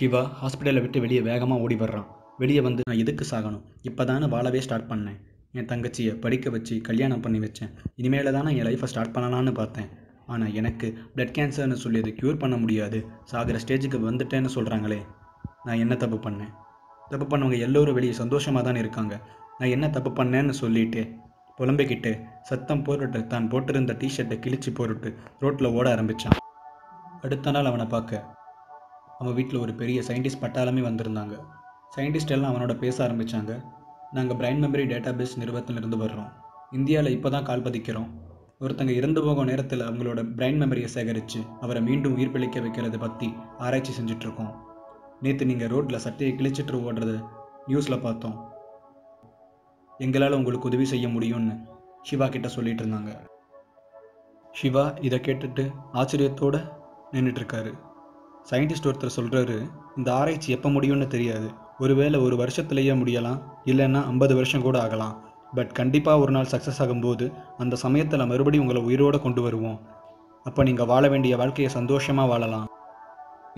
சிவா ஹாஸ்பிட்டலை விட்டு வெளியே வேகமாக ஓடி வர்றான். வெளியே வந்து நான் எதுக்கு சாகணும்? இப்போ தானே வாழவே ஸ்டார்ட் பண்ணேன். என் தங்கச்சியை படிக்க வச்சு கல்யாணம் பண்ணி வச்சேன். இனிமேல் தானே என் லைஃப்பை ஸ்டார்ட் பண்ணலான்னு பார்த்தேன். ஆனால் எனக்கு பிளட் கேன்சர்னு சொல்லி அதை க்யூர் பண்ண முடியாது. சாகிற ஸ்டேஜுக்கு வந்துட்டேன்னு சொல்கிறாங்களே நான் என்ன தப்பு பண்ணேன்? தப்பு பண்ணவங்க எல்லோரும் வெளியே சந்தோஷமாக தானே இருக்காங்க. நான் என்ன தப்பு பண்ணேன்னு சொல்லிட்டு புலம்பிக்கிட்டு சத்தம் போட்டுட்டு தான் போட்டிருந்த டிஷர்ட்டை கிழிச்சு போட்டுட்டு ரோட்டில் ஓட ஆரம்பித்தான் அடுத்த நாள் அவனை பார்க்க அவன் வீட்டில் ஒரு பெரிய சயின்டிஸ்ட் பட்டாளமே வந்திருந்தாங்க. சயின்டிஸ்ட் எல்லாம் அவனோட பேச ஆரம்பித்தாங்க நாங்கள் பிரைன் மெமரி டேட்டாபேஸ் நிறுவனத்திலிருந்து வர்றோம். இந்தியாவில் இப்போ தான் கால் பதிக்கிறோம். ஒருத்தங்க இறந்து போகும் நேரத்தில் அவங்களோட பிரைன் மெமரியை சேகரித்து அவரை மீண்டும் உயிர் பிழைக்க வைக்கிறத பற்றி ஆராய்ச்சி செஞ்சிட்ருக்கோம் நேற்று நீங்கள் ரோட்டில் சட்டையை கிழிச்சிட்டு ஓடுறது நியூஸில் பார்த்தோம். எங்களால் உங்களுக்கு உதவி செய்ய முடியும்னு சிவா கிட்ட சொல்லிட்டு இருந்தாங்க. சிவா இதை கேட்டுட்டு ஆச்சரியத்தோட நின்றுட்டுருக்காரு சயின்டிஸ்ட் ஒருத்தர் சொல்கிறாரு இந்த ஆராய்ச்சி எப்போ முடியும்னு தெரியாது. ஒருவேளை ஒரு வருஷத்துலேயே முடியலாம் இல்லைன்னா ஐம்பது வருஷம் கூட ஆகலாம். பட் கண்டிப்பாக ஒரு நாள் சக்ஸஸ் ஆகும்போது அந்த சமயத்தில் மறுபடியும் உங்களை உயிரோடு கொண்டு வருவோம். அப்போ நீங்கள் வாழ வேண்டிய வாழ்க்கையை சந்தோஷமாக வாழலாம்.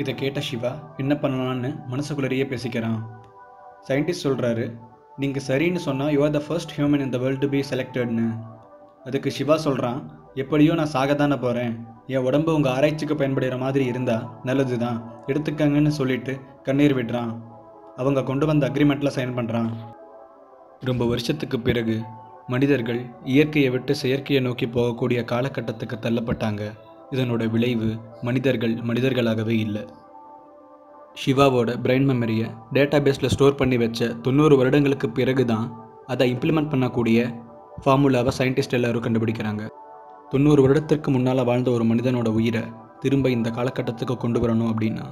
இதை கேட்ட சிவா என்ன பண்ணலான்னு மனசுக்குள்ளேயே பேசிக்கிறான். சயின்டிஸ்ட் சொல்கிறாரு நீங்கள் சரின்னு சொன்னால் you are the first human in the world be செலக்டட்னு அதுக்கு சிவா சொல்கிறான் எப்படியோ நான் சாகத்தானே போகிறேன் என் உடம்பு உங்கள் ஆராய்ச்சிக்கு பயன்படுகிற மாதிரி இருந்தால் நல்லது தான் எடுத்துக்கங்கன்னு சொல்லிட்டு கண்ணீர் விடுறான். அவங்க கொண்டு வந்த அக்ரிமெண்ட்டில் சைன் பண்ணுறான் ரொம்ப வருஷத்துக்கு பிறகு மனிதர்கள் இயற்கையை விட்டு செயற்கையை நோக்கி போகக்கூடிய காலகட்டத்துக்கு தள்ளப்பட்டாங்க. இதனோட விளைவு மனிதர்கள் மனிதர்களாகவே இல்லை. ஷிவாவோட பிரெயின் மெமரியை டேட்டா பேஸில் ஸ்டோர் பண்ணி வச்ச தொண்ணூறு வருடங்களுக்கு பிறகு தான் அதை இம்ப்ளிமெண்ட் பண்ணக்கூடிய ஃபார்முலாவை சயின்டிஸ்ட் எல்லோரும் கண்டுபிடிக்கிறாங்க. தொண்ணூறு வருடத்திற்கு முன்னால் வாழ்ந்த ஒரு மனிதனோட உயிரை திரும்ப இந்த காலகட்டத்துக்கு கொண்டு வரணும் அப்படின்னா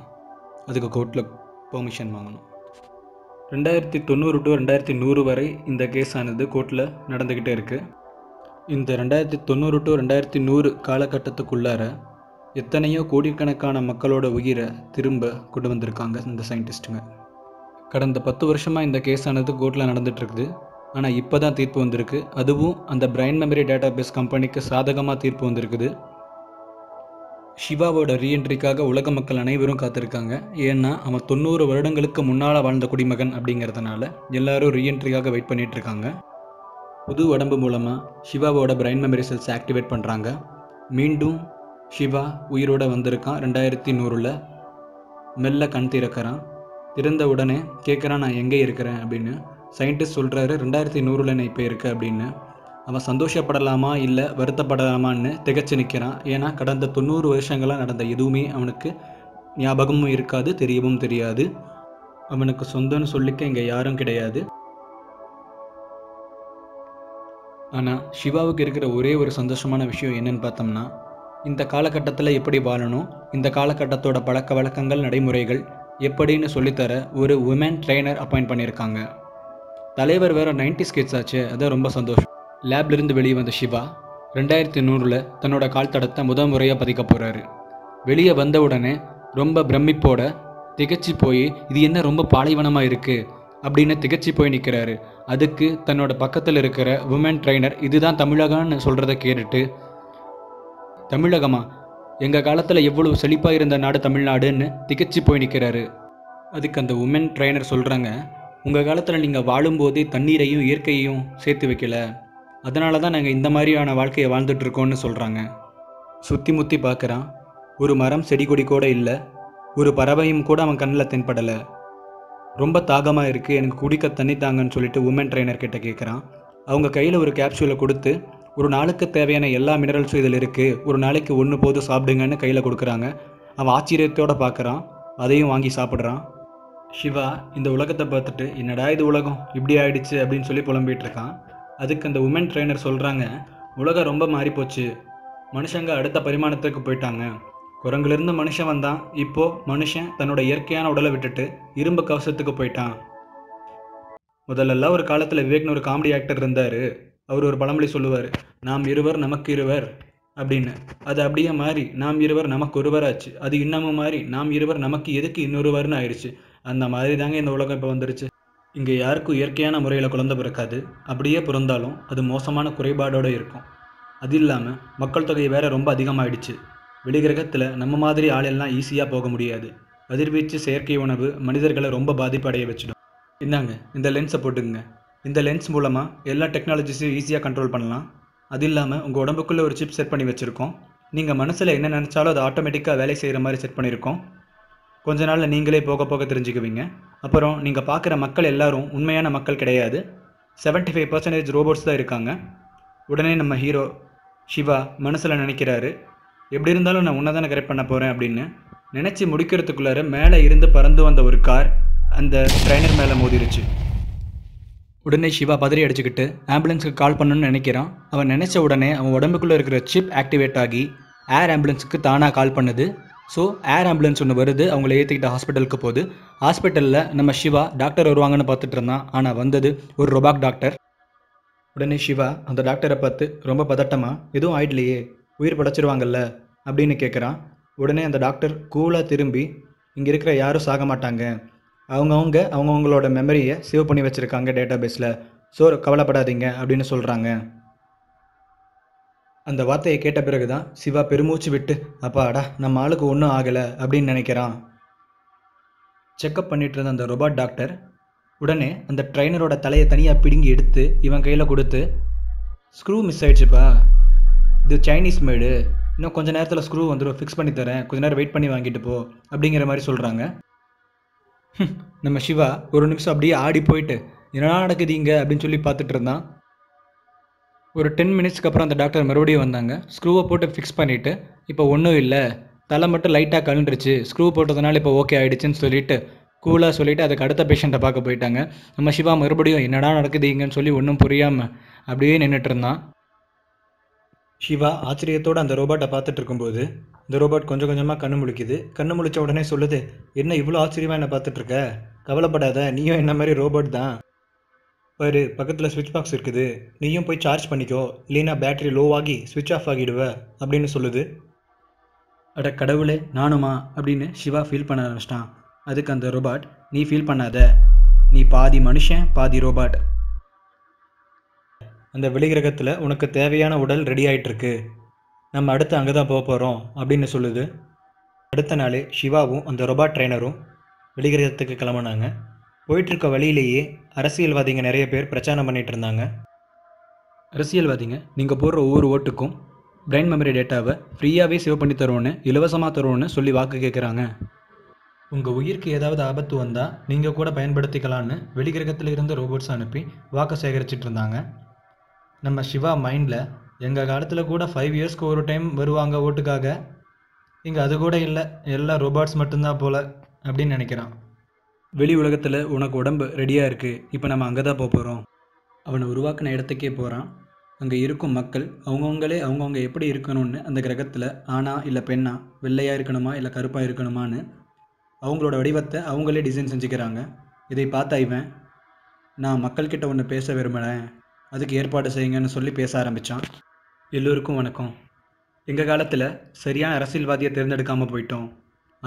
அதுக்கு கோர்ட்டில் பெர்மிஷன் வாங்கணும். ரெண்டாயிரத்தி தொண்ணூறு டு ரெண்டாயிரத்தி நூறு வரை இந்த கேஸ் ஆனது கோர்ட்டில் நடந்துக்கிட்டே இருக்குது இந்த ரெண்டாயிரத்தி தொண்ணூறு டு ரெண்டாயிரத்தி நூறு காலகட்டத்துக்குள்ளார எத்தனையோ கோடிக்கணக்கான மக்களோட உயிரை திரும்ப கொண்டு வந்திருக்காங்க இந்த சயின்டிஸ்ட்டுங்க கடந்த பத்து வருஷமாக இந்த கேஸ் ஆனது கோர்ட்டில் நடந்துகிட்ருக்குது ஆனால் இப்போ தான் தீர்ப்பு வந்திருக்கு. அதுவும் அந்த பிரைன் மெமரி டேட்டா பேஸ் கம்பெனிக்கு சாதகமாக தீர்ப்பு வந்திருக்குது. சிவாவோட ரீஎன்ட்ரிக்காக உலக மக்கள் அனைவரும் காத்திருக்காங்க. ஏன்னா அவன் தொண்ணூறு வருடங்களுக்கு முன்னால் வாழ்ந்த குடிமகன் அப்படிங்கிறதுனால எல்லாரும் ரீஎன்ட்ரிக்காக வெயிட் பண்ணிட்டு இருக்காங்க. புது உடம்பு மூலமாக சிவாவோட பிரைன் மெமரி செல்ஸ் ஆக்டிவேட் பண்ணுறாங்க மீண்டும் சிவா உயிரோட வந்திருக்கான் ரெண்டாயிரத்தி நூறில். மெல்ல கண் திறக்கிறான். திறந்த உடனே கேட்குறான் நான் எங்கே இருக்கிறேன்? அப்படின்னு. சயின்டிஸ்ட் சொல்கிறாரு ரெண்டாயிரத்தி நூறில் நான் இப்போ இருக்க அப்படின்னு. அவன் சந்தோஷப்படலாமா? இல்லை வருத்தப்படலாமான்னு திகச்சு நிற்கிறான் ஏன்னா கடந்த தொண்ணூறு வருஷங்களாக நடந்த எதுவுமே அவனுக்கு ஞாபகமும் இருக்காது தெரியவும் தெரியாது. அவனுக்கு சொந்தம்னு சொல்லிக்க இங்கே யாரும் கிடையாது. ஆனால் சிவாவுக்கு இருக்கிற ஒரே ஒரு சந்தோஷமான விஷயம் என்னன்னு பார்த்தோம்னா இந்த காலகட்டத்தில் எப்படி வாழணும்? இந்த காலகட்டத்தோட பழக்க வழக்கங்கள் நடைமுறைகள் எப்படின்னு சொல்லித்தர ஒரு உமன் ட்ரெயினர் அப்பாயிண்ட் பண்ணியிருக்காங்க. தலைவர் வேற நைன்டி ஸ்கெட்ஸ் ஆச்சு. அதான் ரொம்ப சந்தோஷம். லேப்லேருந்து வெளியே வந்த சிவா ரெண்டாயிரத்தி நூறில் தன்னோட கால் தடத்தை முதல் முறையாக பதிக்க போகிறாரு வெளியே வந்த உடனே ரொம்ப பிரமிப்போட திகச்சு போய் இது என்ன ரொம்ப பாலைவனமாக இருக்குது அப்படின்னு திகச்சு போய் நிற்கிறாரு அதுக்கு தன்னோட பக்கத்தில் இருக்கிற உமன் ட்ரைனர் இதுதான் தமிழகம்னு சொல்கிறத கேட்டுட்டு தமிழகமா? எங்கள் காலத்தில் எவ்வளவு செழிப்பாக இருந்த நாடு தமிழ்நாடுன்னு திகச்சு போய் நிற்கிறாரு அதுக்கு அந்த உமன் ட்ரைனர் சொல்கிறாங்க உங்கள் காலத்தில் நீங்கள் வாழும்போதே தண்ணீரையும் இயற்கையையும் சேர்த்து வைக்கல. அதனால தான் நாங்கள் இந்த மாதிரியான வாழ்க்கையை வாழ்ந்துட்டுருக்கோன்னு சொல்கிறாங்க சுற்றி முற்றி பார்க்குறான் ஒரு மரம் செடி கொடி கூட இல்லை. ஒரு பறவையும் கூட அவன் கண்ணில் தென்படலை. ரொம்ப தாகமாக இருக்குது எனக்கு குடிக்க தண்ணி தாங்கன்னு சொல்லிட்டு உமன் ட்ரைனர் கிட்ட கேட்குறான் அவங்க கையில் ஒரு கேப்சூலை கொடுத்து ஒரு நாளுக்கு தேவையான எல்லா மினரல்ஸும் இதில் இருக்குது ஒரு நாளைக்கு ஒன்று போது சாப்பிடுங்கன்னு கையில் கொடுக்குறாங்க. அவன் ஆச்சரியத்தோடு பார்க்குறான் அதையும் வாங்கி சாப்பிட்றான். சிவா இந்த உலகத்தை பார்த்துட்டு என்னடா இது உலகம்? இப்படி ஆயிடுச்சு அப்படின்னு சொல்லி புலம்பிகிட்டு இருக்கான். அதுக்கு அந்த உமன் ட்ரெயினர் சொல்கிறாங்க உலகம் ரொம்ப மாறிப்போச்சு. மனுஷங்க அடுத்த பரிமாணத்துக்கு போயிட்டாங்க. குரங்குலேருந்து மனுஷன் வந்தான். இப்போது மனுஷன் தன்னோட இயற்கையான உடலை விட்டுட்டு இரும்பு கவசத்துக்கு போயிட்டான். முதல்லலாம் ஒரு காலத்தில் விவேக்னு ஒரு காமெடி ஆக்டர் இருந்தார். அவர் ஒரு பழமொழி சொல்லுவார் நாம் இருவர் நமக்கு இருவர் அப்படின்னு. அது அப்படியே மாறி நாம் இருவர் நமக்கு ஒருவராச்சு. அது இன்னமும் மாறி நாம் இருவர் நமக்கு எதுக்கு இன்னொருவர்னு ஆயிடுச்சு. அந்த மாதிரி தாங்க இந்த உலகம் இப்போ வந்துருச்சு. இங்கே யாருக்கும் இயற்கையான முறையில் குழந்தை பிறக்காது. அப்படியே பிறந்தாலும் அது மோசமான குறைபாடோடு இருக்கும். அது இல்லாமல் மக்கள் தொகை வேற ரொம்ப அதிகமாகிடுச்சு வெளிகிரகத்தில் நம்ம மாதிரி ஆளெல்லாம் ஈஸியாக போக முடியாது. கதிர்வீச்சு செயற்கை உணவு மனிதர்களை ரொம்ப பாதிப்படைய வச்சிடும். இந்தாங்க இந்த லென்ஸை போட்டுக்குங்க. இந்த லென்ஸ் மூலமாக எல்லா டெக்னாலஜிஸையும் ஈஸியாக கண்ட்ரோல் பண்ணலாம். அது இல்லாமல் உங்கள் உடம்புக்குள்ளே ஒரு சிப் செட் பண்ணி வச்சுருக்கோம். நீங்கள் மனசில் என்ன நினச்சாலும் அது ஆட்டோமேட்டிக்காக வேலை செய்கிற மாதிரி செட் பண்ணியிருக்கோம். கொஞ்ச நாளில் நீங்களே போக போக தெரிஞ்சுக்குவீங்க. அப்புறம் நீங்கள் பார்க்குற மக்கள் எல்லாரும் உண்மையான மக்கள் கிடையாது. 75% ஃபைவ் பர்சன்டேஜ் ரோபோட்ஸ் தான் இருக்காங்க. உடனே நம்ம ஹீரோ சிவா மனசில் நினைக்கிறாரு எப்படி இருந்தாலும் நான் உன்னை தானே கரெக்ட் பண்ண போகிறேன் அப்படின்னு நினச்சி முடிக்கிறதுக்குள்ளார மேலே இருந்து பறந்து வந்த ஒரு கார் அந்த ட்ரைனர் மேலே மோதிருச்சு. உடனே சிவா பதறி அடிச்சுக்கிட்டு ஆம்புலன்ஸுக்கு கால் பண்ணணும்னு நினைக்கிறான். அவன் நினச்ச உடனே அவன் உடம்புக்குள்ளே இருக்கிற சிப் ஆக்டிவேட் ஆகி ஏர் ஆம்புலன்ஸுக்கு தானாக கால் பண்ணுது. ஸோ ஏர் ஆம்புலன்ஸ் ஒன்று வருது. அவங்கள ஏற்றிக்கிட்ட ஹாஸ்பிட்டலுக்கு போகுது. ஹாஸ்பிட்டலில் நம்ம சிவா டாக்டர் வருவாங்கன்னு பார்த்துட்டு இருந்தான் ஆனால் வந்தது ஒரு ரொபாக் டாக்டர் உடனே சிவா அந்த டாக்டரை பார்த்து ரொம்ப பதட்டமா? எதுவும் ஆயிடலையே. உயிர் படைச்சிருவாங்கல்ல? அப்படின்னு கேட்குறான் உடனே அந்த டாக்டர் கூலாக திரும்பி இங்கே இருக்கிற யாரும் சாக மாட்டாங்க. அவங்கவுங்க அவங்கவுங்களோட மெமரியை சேவ் பண்ணி வச்சுருக்காங்க டேட்டா பேஸில் ஸோ கவலைப்படாதீங்க அப்படின்னு சொல்கிறாங்க அந்த வார்த்தையை கேட்ட பிறகு தான் சிவா பெருமூச்சு விட்டு அப்பாடா நம்ம ஆளுக்கு ஒன்றும் ஆகலை அப்படின்னு நினைக்கிறான். செக்கப் பண்ணிட்டு இருந்த அந்த ரொபாட் டாக்டர் உடனே அந்த ட்ரைனரோட தலையை தனியாக பிடுங்கி எடுத்து இவன் கையில் கொடுத்து ஸ்க்ரூ மிஸ் ஆயிடுச்சுப்பா. இது சைனீஸ் மேடு இன்னும் கொஞ்ச நேரத்தில் ஸ்க்ரூ வந்துடும் ஃபிக்ஸ் பண்ணி தரேன். கொஞ்ச நேரம் வெயிட் பண்ணி வாங்கிட்டு போ அப்படிங்கிற மாதிரி சொல்கிறாங்க நம்ம சிவா ஒரு நிமிஷம் அப்படியே ஆடி போயிட்டு என்னடா நடக்குது இங்கே? அப்படின்னு சொல்லி பார்த்துட்டு இருந்தான். ஒரு டென் மினிட்ஸ்க்கு அப்புறம் அந்த டாக்டர் மறுபடியும் வந்தாங்க. ஸ்க்ரூவை போட்டு ஃபிக்ஸ் பண்ணிவிட்டு இப்போ ஒன்றும் இல்லை. தலை மட்டும் லைட்டாக கழுண்டுருச்சு ஸ்க்ரூ போட்டதுனால இப்போ ஓகே ஆகிடுச்சின்னு சொல்லிட்டு கூலாக சொல்லிவிட்டு அதுக்கு அடுத்த பேஷண்ட்டை பார்க்க போயிட்டாங்க. நம்ம சிவா மறுபடியும் என்னடா நடக்குது இங்கன்னு சொல்லி ஒன்றும் புரியாமல் அப்படியே நின்றுட்டு இருந்தான். சிவா ஆச்சரியத்தோடு அந்த ரோபோட்டை பார்த்துட்டு இருக்கும்போது இந்த ரோபோட் கொஞ்சம் கொஞ்சமாக கண்ணு முழிக்குது. கண்ணு முழிச்ச உடனே சொல்லுது என்ன இவ்வளோ ஆச்சரியமாக என்ன பார்த்துட்ருக்க கவலைப்படாத நீயும் என்ன மாதிரி ரோபோட் தான்? பாரு பக்கத்தில் ஸ்விட்ச் பாக்ஸ் இருக்குது. நீயும் போய் சார்ஜ் பண்ணிக்கோ. இல்லைன்னா பேட்டரி லோவாகி ஸ்விட்ச் ஆஃப் ஆகிடுவ அப்படின்னு சொல்லுது. அட கடவுளே நானுமா? அப்படின்னு சிவா ஃபீல் பண்ண ஆரம்பிச்சிட்டான். அதுக்கு அந்த ரோபாட் நீ ஃபீல் பண்ணாத. நீ பாதி மனுஷன் பாதி ரோபாட் அந்த வெளிகிரகத்தில் உனக்கு தேவையான உடல் ரெடி ஆயிட்டிருக்கு. நம்ம அடுத்து அங்கே தான் போக போகிறோம் அப்படின்னு சொல்லுது. அடுத்த நாளே சிவாவும் அந்த ரொபாட் ட்ரைனரும் வெளிகிரகத்துக்கு கிளம்புனாங்க. போயிட்டுருக்க வழியிலேயே அரசியல்வாதிங்க நிறைய பேர் பிரச்சாரம் பண்ணிட்டு இருந்தாங்க. அரசியல்வாதிங்க நீங்கள் போடுற ஒவ்வொரு ஓட்டுக்கும் பிரெயின் மெமரி டேட்டாவை ஃப்ரீயாகவே சேவ் பண்ணி தருவோன்னு இலவசமாக தருவோன்னு சொல்லி வாக்கு கேட்குறாங்க உங்கள் உயிருக்கு ஏதாவது ஆபத்து வந்தால் நீங்கள் கூட பயன்படுத்திக்கலான்னு வெளிகிரகத்தில் இருந்து ரோபோட்ஸ் அனுப்பி வாக்கு சேகரிச்சிட்டு இருந்தாங்க. நம்ம சிவா மைண்டில் எங்கள் காலத்தில் கூட ஃபைவ் இயர்ஸ்க்கு ஒரு டைம் வருவாங்க ஓட்டுக்காக. இங்கே அது கூட இல்லை எல்லாம் ரோபாட்ஸ் மட்டும்தான் போல அப்படின்னு நினைக்கிறான். வெளி உலகத்தில் உனக்கு உடம்பு ரெடியாக இருக்குது இப்போ நம்ம அங்கே தான் போக போகிறோம் அவனை உருவாக்கின இடத்துக்கே போகிறான் அங்கே இருக்கும் மக்கள் அவங்கவுங்களே அவங்கவுங்க எப்படி இருக்கணும்னு அந்த கிரகத்தில் ஆணா இல்லை பெண்ணா வெள்ளையாக இருக்கணுமா இல்லை கருப்பாக இருக்கணுமான்னு அவங்களோட வடிவத்தை அவங்களே டிசைன் செஞ்சுக்கிறாங்க. இதை பார்த்தா இவன் நான் மக்கள்கிட்ட ஒன்று பேச விரும்புகிறேன் அதுக்கு ஏற்பாடு செய்யுங்கன்னு சொல்லி பேச ஆரம்பித்தான் எல்லோருக்கும் வணக்கம். எங்கள் காலத்தில் சரியான அரசியல்வாதியை தேர்ந்தெடுக்காமல் போயிட்டோம்.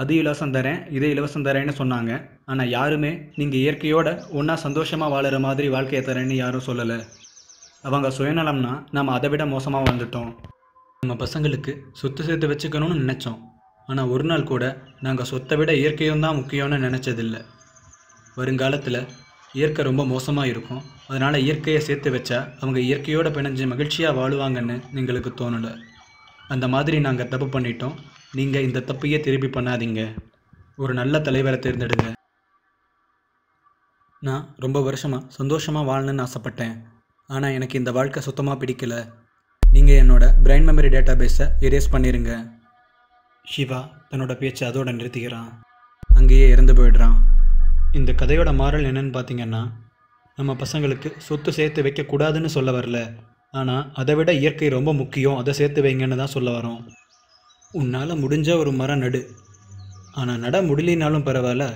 அது இலவசம் தரேன் இதே இலவசம் தரேன்னு சொன்னாங்க. ஆனால் யாருமே நீங்கள் இயற்கையோட ஒன்றா சந்தோஷமாக வாழுற மாதிரி வாழ்க்கையை தரேன்னு யாரும் சொல்லலை. அவங்க சுயநலம்னா நாம் அதை விட மோசமாக வாழ்ந்துட்டோம். நம்ம பசங்களுக்கு சொத்து சேர்த்து வச்சுக்கணும்னு நினச்சோம். ஆனால் ஒரு நாள் கூட நாங்கள் சொத்தை விட இயற்கையும் தான் முக்கியம்னு நினச்சதில்லை. வருங்காலத்தில் இயற்கை ரொம்ப மோசமாக இருக்கும். அதனால் இயற்கையை சேர்த்து வச்சா அவங்க இயற்கையோடு பிணைஞ்சு மகிழ்ச்சியாக வாழுவாங்கன்னு எங்களுக்கு தோணலை. அந்த மாதிரி நாங்கள் தப்பு பண்ணிட்டோம். நீங்கள் இந்த தப்பையே திருப்பி பண்ணாதீங்க. ஒரு நல்ல தலைவரை தேர்ந்தெடுங்க. நான் ரொம்ப வருஷமாக சந்தோஷமாக வாழணும்னு ஆசைப்பட்டேன். ஆனால் எனக்கு இந்த வாழ்க்கை சுத்தமாக பிடிக்கல. நீங்கள் என்னோட பிரைன் மெமரி டேட்டா பேஸை எரேஸ் பண்ணிடுங்க சிவா தன்னோட பேச்சை அதோட நிறுத்திக்கிறான். அங்கேயே இறந்து போயிடுறான். இந்த கதையோட மாறல் என்னன்னு பார்த்தீங்கன்னா நம்ம பசங்களுக்கு சொத்து சேர்த்து வைக்கக்கூடாதுன்னு சொல்ல வரல. ஆனால் அதை விட இயற்கை ரொம்ப முக்கியம். அதை சேர்த்து வைங்கன்னு தான் சொல்ல வரோம். உன்னால் முடிஞ்ச ஒரு மரம் நடு. ஆனால் நட முடியலினாலும் பரவாயில்ல.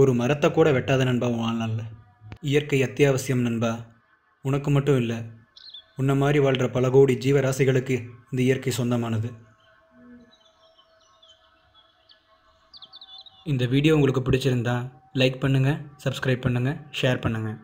ஒரு மரத்தை கூட வெட்டாத நண்பா உன் வாழ்நாளில். இயற்கை அத்தியாவசியம் நண்பா. உனக்கு மட்டும் இல்லை உன்னை மாதிரி வாழ்கிற பல கோடி ஜீவராசிகளுக்கு இந்த இயற்கை சொந்தமானது. இந்த வீடியோ உங்களுக்கு பிடிச்சிருந்தா லைக் பண்ணுங்கள் சப்ஸ்கிரைப் பண்ணுங்கள் ஷேர் பண்ணுங்கள்